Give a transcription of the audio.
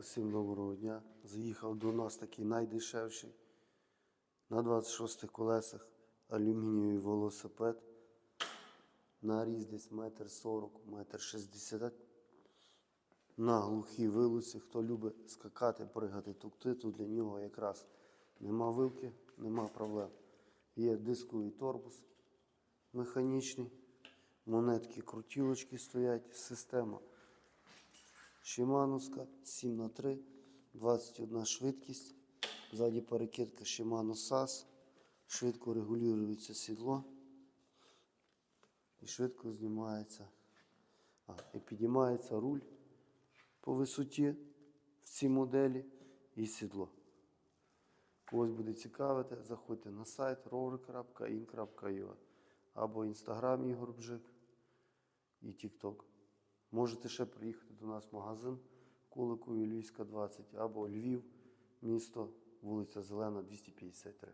Всім доброго дня. Заїхав до нас такий найдешевший на 26 колесах алюмінієвий велосипед. Наріз десь метр сорок, метр шістдесят. На глухій вилуці. Хто любить скакати, пригати, тукти, то для нього якраз нема вилки, нема проблем. Є дисковий торбус механічний, монетки, крутілочки стоять, система Шимановська 7 на 3 21 швидкість. Ззаді перекидка Shimano SAS. Швидко регулюється сідло. І швидко знімається. А, і піднімається руль по висоті в цій моделі і сідло. Когось буде цікавити, заходьте на сайт rover.in.ua або інстаграм Ігор Бжик і TikTok. Можете ще приїхати до нас в магазин Куликові Львівська 20 або Львів, місто, вулиця Зелена, 253.